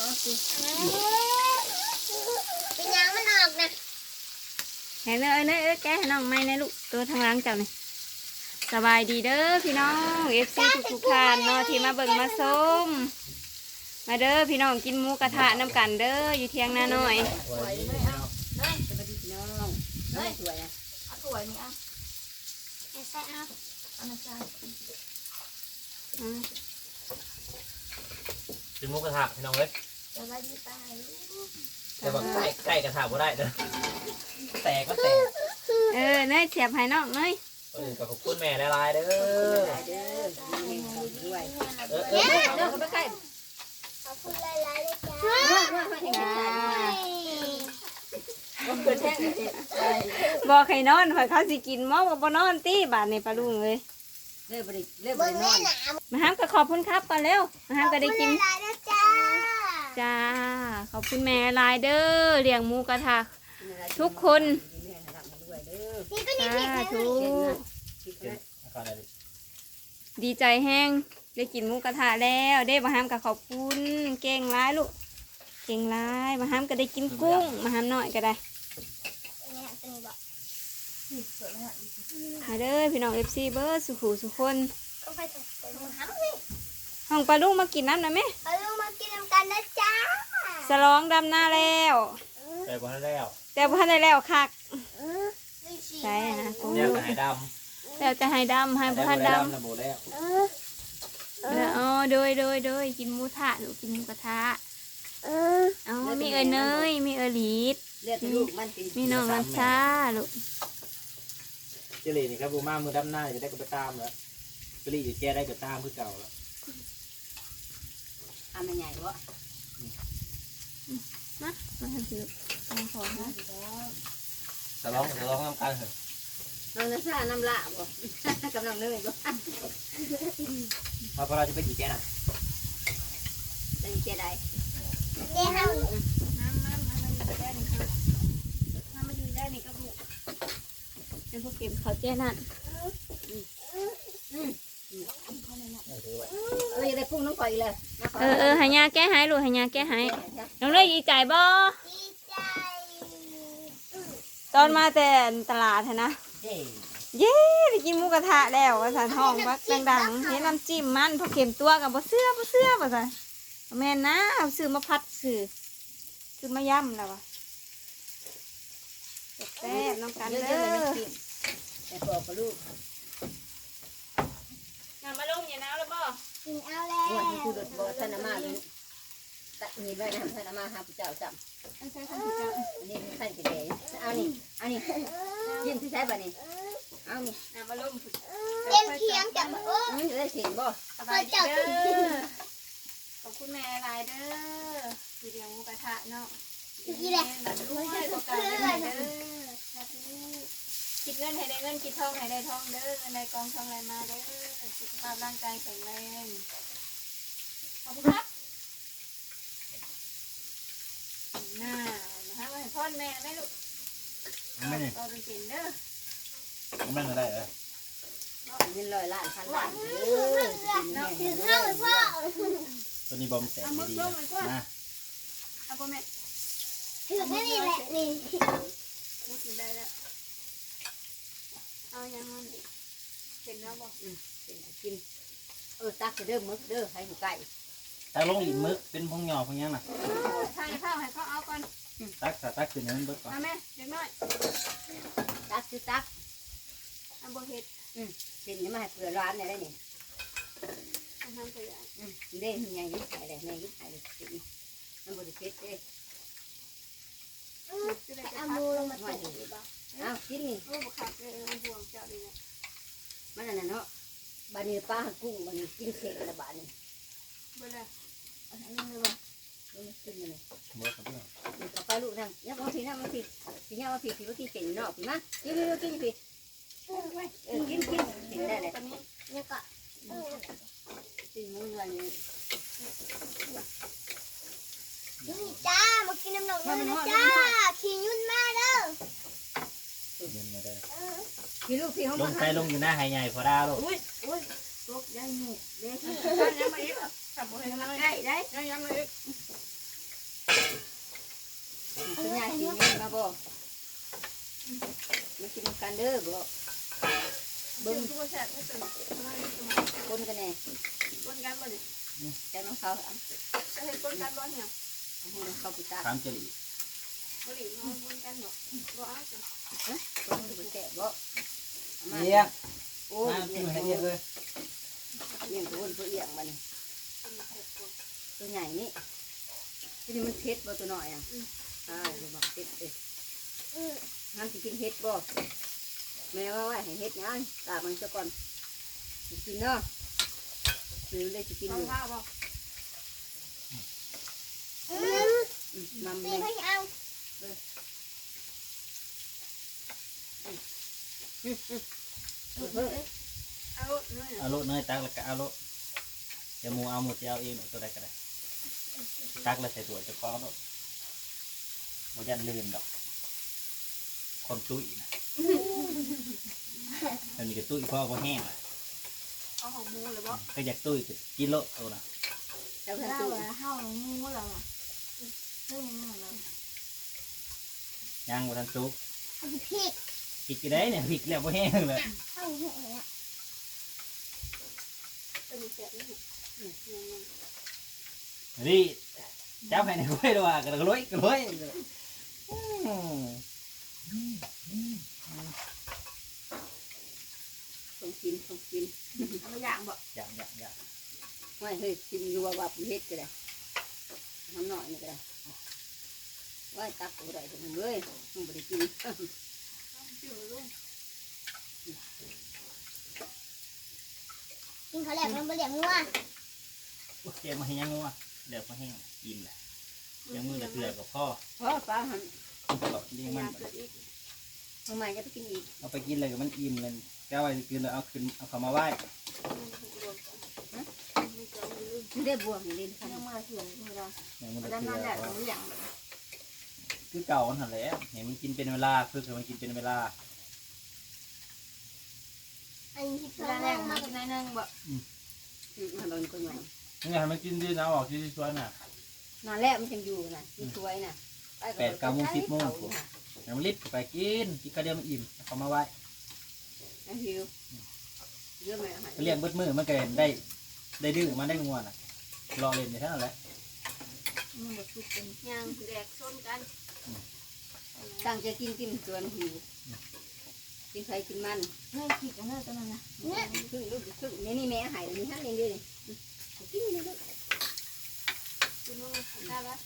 เอาสิเป็นยังมันออกนะให้เนยเนยเอ้ยแกให้น้องไม่นะลูกตัวทางหล้างเจ้านี่สบายดีเด้อพี่น้องเอฟซีทุกทุกๆท่านเนาะที่มาเบิ่งมาส้มมาเด้อพี่น้องกินหมูกระทะน้ำกันเด้ออยู่เที่ยงหน้าน้อยสวยไหมเอ้าเฮ้ยสวยนะสวยนี่อะใส่เอาอามาใส่อืม กินหมูกระทะพี่น้องเว้ยสบายดีป้าลูกแต่ว่าใกล้ใกล้กระทะบ่ได้เด้อแตกก็แตกเออเนยเสียบให้น้องเนยคนอื่นก็ขอบคุณแม่หลายๆเด้อได้เด้อมีเงินด้วยเออเอเด้ออเด้อเขาไปใกล้ขอบคุณหลายๆเลยจ้าเฮ้ยเฮ้ยเฮ้ยเห็นใจมันเกิดแท่งเลยบอกให้นอนข่อยเขาสิกินหม้อบ่บ่นอนตีบาดในปลาลุงเลยเลิกบริเลิกบเบิ่ริงนแม่อนหนามาห้ามก็ขอบคุณครับก่อนเร็วมาห้ามก็ได้กิน หลายๆนะจ้า จ้า ขอบคุณแม่ลายเด้อเลี้ยงหมูกระทะทุกคนนี่ก็นี่สาผิดเลยธุอากดีใจแห้งได้กินหมูกระทะแล้วได้มาห้ามก็ขอบคุณเก่งร้ายลูกเก่งร้ายมาห้ามก็ได้กินกุ้งมาห้ามหน่อยก็ได้มาเด้อพี่น้องเอฟซีเบอร์สุขูสุคนก็ไปใส่ใส่หมูหันนี่ ห้องปลาลุงมากินน้ำนะแม่เอาลูกมากินน้ำกันนะจ้าสลองดำหน้าแล้ว แต่บ่ทันแล้วแต่บ่ทันได้แล้วคักนี่สิใช่ฮะกุ้งเนี่ยก็ให้ดแล้วจะให้ดำให้ำบ่ทันดแล้วบ่แล้วเออำเอออ๋อโดยโดยโดยกินหมูทะลูกกินหมูกระทะเออเอ๋อมีเอยเนยมีเอยลีดเลือดลูกมันตีมีน้องน้ำชาลูกเจลีนี่ครับบูมามือดำหน้าจะได้ก็ไปตามแล้วเจลีจะแก้ได้ก็ตามคือเก่าแล้ว ทำมันใหญ่วะนะมาทำสิลูกเอาของนะจะร้องจะร้องน้ำกันเหรอน้องน้ำชาน้ำละบ่กำลังเลยบ่มาพอเราจะไปกี่แก้น่ะได้เจได้เดี๋ยวเอาน้ำน้ำน้ำมันอยู่ได้นี่ค่ะน้ำมันอยู่ได้นี่ก็ลูกเป็นพวกเก็บเขาวเจ้นั่นเออถือไว้เอ้ยได้กุ้งน้องก่อยเลยเออเออให้ยาแก้หายลูกให้ยาแก้หายน้องเลยดีใจบ่ดีใจตอนมาแต่ตลาดหั้นนะเฮ้เย้ได้กินหมูกระทะแล้วว่าสันห้องบักดังๆเห็นน้ำจิ้มมันพอเค็มตัวกับบ่เสื้อบ่เสื้อบ่สันแม่นนะเอาซื้อมาพัดซื้อซื้อมาย่ำแล้ววะแซ่บๆน้องกันเยเด้อะๆเลยอน้ำกินแต่บอกกับลูก น้ำมาลงอย่าหนาวแล้วบ่ กินเอาแล้วว่าที่คือรถบ่ท่านมาเลยตัดมีไว้นะท่านมาหาพระเจ้าจำอันใช้ของพี่เจ้าอันนี้ใส่กระเดยเอานี่เอานี่ยิ้มที่ใช้บ่นี่เอานี่น้ำมาลงเต็มเคียงจับโอ้อืมได้เสียงบ่สบายดีเด้อขอบคุณแม่หลายเด้อที่เลี้ยงหมูกระทะเนาะยแหละแบบด้วยโอกาสได้เด้อสาธุคิ ดเงินให้ได้เงินคิดทองให้ได้ทองเด้อเงินในกองทองไหลมาเด้อสุขภาพร่างกายแข็งแรงขอบคุณครับน้านะคะมาให้พ่อแม่แม่ลูกไม่นี่ก็เป็นเก่งเด้อไม่ได้เหรอเงินร้อยล้านพันล้านเออถือข้าวให้พ่อตัวนี้บอมแตกดีนะเอาพ่อแม่ถือแค่นี้แหละนี่กินได้แล้ว เอายังมันอีกเห็นแล้วบอกกิน เออตักเด้อมึกเด้อให้หมูไก่ตักลงอีกมึกเป็นพงหยอพงยังน่ะทานข้าวให้เขาเอาก่อนตักตักขึ้นนั้นเบิดก่อนเอาแม่เด็กน้อยตักคือตักเอาโบเห็ดเส้นนี้มาให้เผื่อร้านได้ได้นี่เอาทำไปอะเด้มันยังยึดไข่ได้แม่ยึดไข่ได้สิมันบริเวณเด้จะได้จะ เอาพักมือลงมาติดดีบ่อ้าวกินนี่โอ้บุคับเลยมันบวงเจ้าดีนี่ยมันนั่นเนาะบานี้ป้ากุ้งบานี้กินเสร็จแล้วบานี้เบื่อเลยอันนี้เลยว่ามันขึ้นเลยเบิดกับเพื่อนมันก็ไปลูกนั่งยับมาพี่นั่งมาพี่พี่ยับมาพี่พี่ว่าพี่เก่งเนาะพี่มากินกินกินพี่เออกินกินกินได้เลยเนี่ยก็กิมื้อวัน นี้นี่จ้ามากินน้ำหนองเลยนะจ้าขี่ยุ่นมาเด้อเดินมาได้พี่ลูกพี่เขาลมางใจลงอยู่หน้าไฮใหญ่พอได้ลูกอุ้ยอุ้ยตกได้หมดเด้ยังมาอีกจับโบเห็ดมาได้ได้ยังมาอีกสัญญาสีเงินมาบ่มากินกันเด้อบ่เบิ่งตัวแซ่บไม่ตื่นมาเลยตัวมาคนกันแน่ปนกันบ่ดิแต่น้องเขาเอาจะเห็นปนกันบ่เนี่ยให้น้อง เขาไปตาถามเจลีบ่ดินอนปนกันบ่บ่เอาจ้ะคนจะไปแกะบ่เอามาเลี้ยงโอ้มายพี่มาให้เลี้ยงเลยเลี้ยงตัวอ้วนตัวเอียงมันอันนี้แซ่บกว่าตัวใหญ่นี่ที่นี่มันเผ็ดบ่ตัวน้อยอะอ่าดูบอกเผ็ดเอ้ยอืมห้ามสิกินเห็ดบ่แม่ว่าว่าให้เห็ดยังตากมันซะก่อนสิกินเนาะหรือเลยสิกินเอาอยู่ ข้าวบ่อืม อืมมัมตีแม่ให้เอาอืมอืมเพิ่งเอาลูกเนื้อโลเนยตักแล้วก็เอาโลเดี๋ยวมูเอาหมูจะเอาเองหนูตัวใดก็ได้ตักแล้วใส่ถั่วจะคล้องโลบ่ยันลื่นดอกคนตุ้ยนะอันนี้ก็ตุ้ยพ่อก็แห้งละเอาของหมูเลยบ่ก็อยากตุ้ยกินโลตัวน่ะเจ้าท่าเจ้าตู้อะเฮางูแล้วอะเฮ้ยงูแล้ว ย่างบ่ทันสุกเอาสิพริกพริกกี่ได้เนี่ยพริกแล้วบ่แห้งเลยเอาสิเห็นอะตัวนี้แซ่บนี่นี่จับให้ในกล้วยด้วยกระโดดกระโดดอืมต้องกินต้องกินเอาไปย่างบ่อย่างอย่างอย่างไม่เฮ้ยกินอยู่ว่าว่าเห็ดก็ได้ น้ำหน่อยนี่ก็ได้ว่าตักตัวใดตัวหนึ่งเลยมันบ่ได้กินจิ้มลูกกินข้าวแหลกมันบ่เหลี่ยมงัวโอเคมาให้ยังงัวเดี๋ยวมาให้อิ่มแหละยังมือละเกลือกับพ่อเพราะป้าหันก็เลี้ยงมันเกิดอีกทำไมจะไปกินอีกเอาไปกินเลยกับมันอิ่มเลยแก้วไปกินแล้วเอาขึ้นเอาเขามาไหว้ไม่จำลืม ไม่ได้บวกนี่เล่นยัทำงมาเถียงมือเราอย่างมือละดังเกลืนั้นแหละอหนูอย่างคือเก่ามันหันแหล้วเห็นมันกินเป็นเวลาคือคือมันกินเป็นเวลาอันนี้ที่เวเพิ่ลามแรกมามากินในนึงบ่อืมมันโดนคนใหม่นี่ไงมันกินดีนะออกที่ชวนน่ะนานแรกมันยังอยู่นะมันสวยนะแปดเก้าโมงสิบโมงเดี๋ยวมันรีบไปกินกินกระเดียวมันอิ่มเอาเขามาไหว้นะฮิวเยอะไหมไปเลี้ยงเบิดมือมันก็ได้ได้ดื้อมันได้งัวน่ะ รอเล่นอยู่เท่านั้นแหละมันบ่สุกเป็นย่างแดกชนกันตั้งใจกินกินส่วนหิวกินไข่กินมันเฮ้ยผิดกันเนอะตอนนั้นนะเนี่ยครึ่งลูกครึ่งนี่นี่แม่หายนี่ฮันเองดิกินนี่ลูกคุณลุงได้ปะ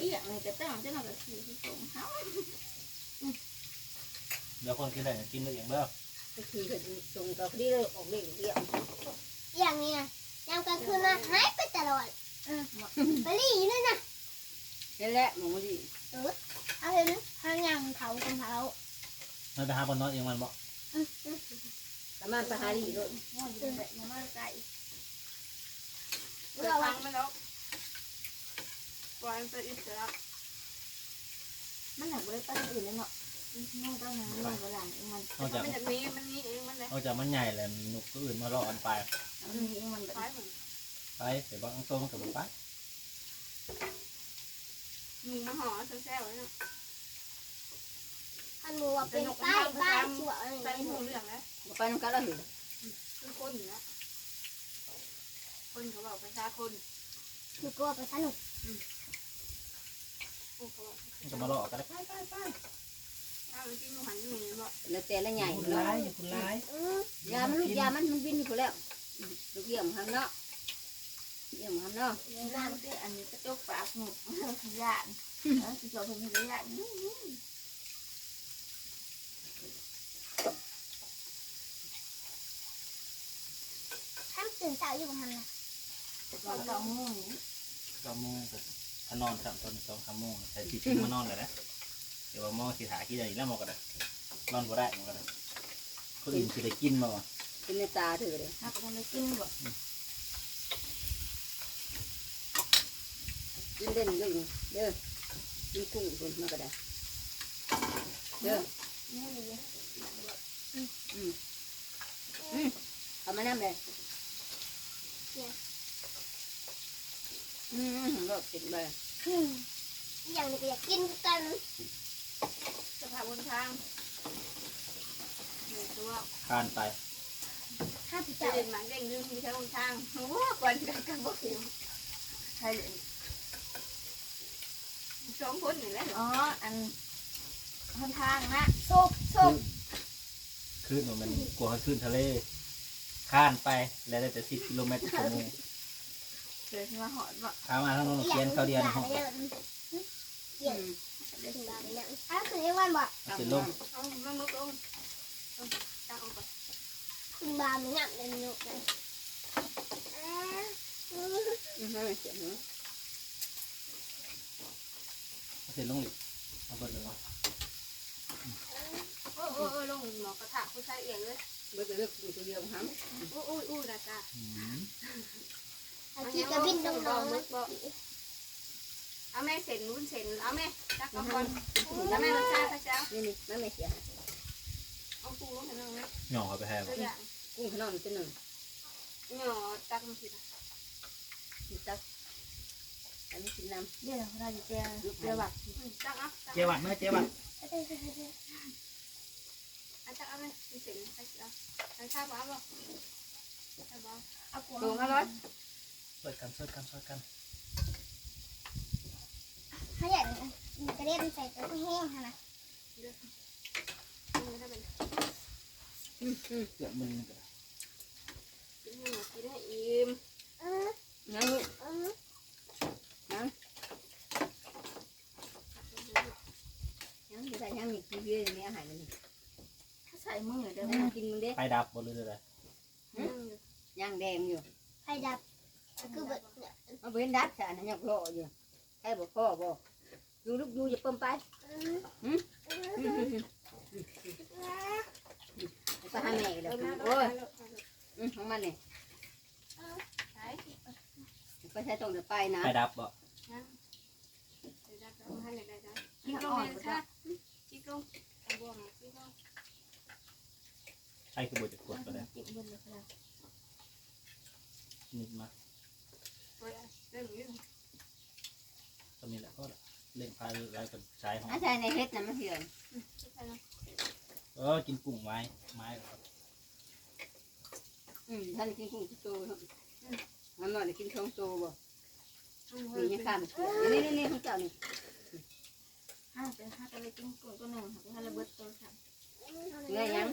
อีอย่างนี้แต่ตั้งจะนำกับสีที่ส่งเฮาเดี๋ยวคนกินได้ก็กินได้อย่างเดียวก็คือก็ส่งกับที่เลยออกเด็กเดียว อย่างนี้นะยามกลางคืนมาหายไปตลอดเออไปรีอยู่นั่นน่ะนี่แหละหมูดิเอาเห็นทางยางเผากันเผามันไปหาบนนอนเองมันบอกอืมอืมสามารถไปหาดีด้วยงูอยู่แต่ยังมาไก่เกิดฟังมาแล้วปล่อยมันไปอิสระมันหนักบ่ได้ไปอื่นเลยเนาะ งูต้องงานงูกระหลังเองมันนอกจากมันจะมีมันมีเองมันเลยนอกจากมันใหญ่แล้วนกตัวอื่นมารออันไปมันมีเองมันแบบคล้ายเหมือนไปบางตัวมันกับมันไปมีมะหอแซ่บๆเนาะอันหมูว่าเป็นป้ายป้ายสวยอะไรอย่างใส่เงี้หูยเรื่องแล้วไปน้ำกันแล้วเหรคือคนอยู่แล้วคนเขาบอกประชาคนคือกลัวไปสนุกโอ้เขาบอกมันก็มารอกันแล้วอ้าวจริงหัน แล้วแต่ละใหญ่คุณเนาะร้ายอย่าคุณร้ายอืมยามันลูกยามันมันบินอยู่แล้วลูกเยี่ยมทำเนาะเยี่ยมทำเนาะเวลามันก็อันนี้กระจกปากหมกขยานแล้วสิจอเป็นขยานท่านตื่นเช้าอยู่บนทำนะก่อนเรางูนี่ก็โมงก็ถ้านอนสามตอนสองสามโมงใส่ที่ทิ้งมานอนเลยนะ เดี๋ยวว่าหมอสีถาขี้ใดแล้วหมอก็ได้นอนก็ได้มันก็ได้คนอื่นคือได้กินมาวะเป็นในตาเธอเลยถ้าก็ไม่กินบ่กินเล่นเรื่องเด้อกินกุ้งคนมันก็ได้เด้องูนี่เอามาน้ำเลยอืมรอบติดเลยอืมอย่างนี้ก็อยากกินกัน สภาพบนทางหนึ่งตัวคานไปข้าพจะเจ้าเดินหมันเด้งดึงมีทางบนทางโอ้โหกวนกันกันบ่เขียวใช่สองคนนี่แหละอ๋อ อันหนทางนะโซกโซกคลื่นมันกลัวคลื่นทะเลคานไปแล้วได้แต่สิบกิโลเมตรต่อชั่วโมงเดี๋ยวมาหอดบ่ข้ามาทั้งโรงเรียนเขาเดียวในห้องเกี่ยว ถึงบาทเลยอ้าวคือวันบอกเอาสิลงเอามามึกลงเอาตั้งเอาก่อนถึงบาทมันหนักเลยมันหนุกเลยอ่าอืมอืมเสียงเนาะเอาสิลงอีกเอาเบิดเลยเนาะโอ้โอ้โอ้ลงหมอกระทะผู้ชายเอียงเลยเบิดเลือกอยู่ตัวเดียวครับโอ้โอ้โอ้นะจ๊ะอืมอาทิตย์กระบินน้องๆนะ เอาแม่เส้นวุ้นเส้นเอาแม่จักเอาก่อนแล้วแม่รสชาติพระเจ้านี่นี่มันไม่เสียเอาปูลงให้น้องไหมหน่อเอาไปให้ตัวบ่อย่างกุ้งขนมตัวหนึ่งหน่อตักมาสิล่ะนี่ตักอันนี้กินน้ำเดี๋ยวเราจะเจอเจอบักอืมตักเอาตักเจ๊หวัดเมื่อเจ๊หวัดเอาตักเอาแม่มีเส้นไปสิเอาไปข้าวบ้าบ่ข้าวบ้าเอากลัวโลห้าร้อยช่วยกันช่วยกันช่วยกัน ถ้าอยากกระเด็นใส่กระแห้งค่ะนะมันก็เป็นอืมอืมเกือบมึงก็กินให้หมดกินให้อิ่มเอองั้นลูกเออยังไม่ได้ยังมีกินเยอะในอาหารมันถ้าใส่มือเดี๋ยวได้กินมึงเด้ไฟดับบ่หรืออะไรอืมย่างแดงอยู่ไฟดับคือแบบเนี่ยเอาเป็นดัดสารยังรออยู่ใครบอกพ่อบอก ดูลูกดูอย่าเปิ่มไปเออเออเออไปหาแม่กันเอแล้วอมาโอ้ยโอ้ยอืมของมันเนี่ยใช่ไปใช้ตรงเดี๋ยวไปนะไฟดับบ่นะเดี๋ยวจะเอาให้ได้ได้กินลงเลยค่ะกินลงเอาบ่วงกินลงใช่คือบ่จะกดก็ได้จิบบนเลยครับนิดมาเฮ้ยเรื่องนี้ตอนนี้แหละก็ เล่งไฟไว้กับใช้ห้องอาจารย์ในเฮ็ดน่ะมันเหือนใช่ไหมเออกินกุ้งไม้ไม้ครับอืมท่านกินกุ้งโตครับน้ำหน่อยกินช่องโตบ่อืมมีเนี่ยข้ามเสือนี่นี่นี่ของเจ้านี่ห้าเป็นห้าตัวเล็กกินกุ้งตัวหนึ่งค่ะเป็นห้าระเบิดตัวสามเงยยัง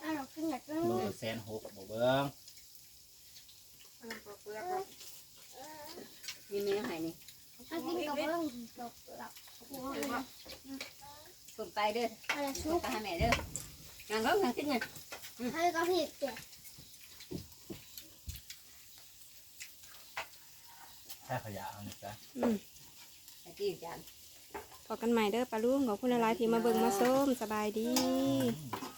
เอาเราขึ้นแบบนี้โลแสนหกบ่เบิ้งมันปลอกเปลือกก่อนมีเมียหายนี่ เอากินกับเรื่องตกหลับปูเลยว่าคนไปเด้ออะไรคซุนปไปหาแม่เด้องานเขางานกินไงให้ก็ผิดเด็ดแค่ขยะเอานี่จ้ะไอ้ที่จาน พอกันใหม่เด้อปลาลุงขอบคุณหลายๆที่มาเบิ่งมาส้มสบายดี อืม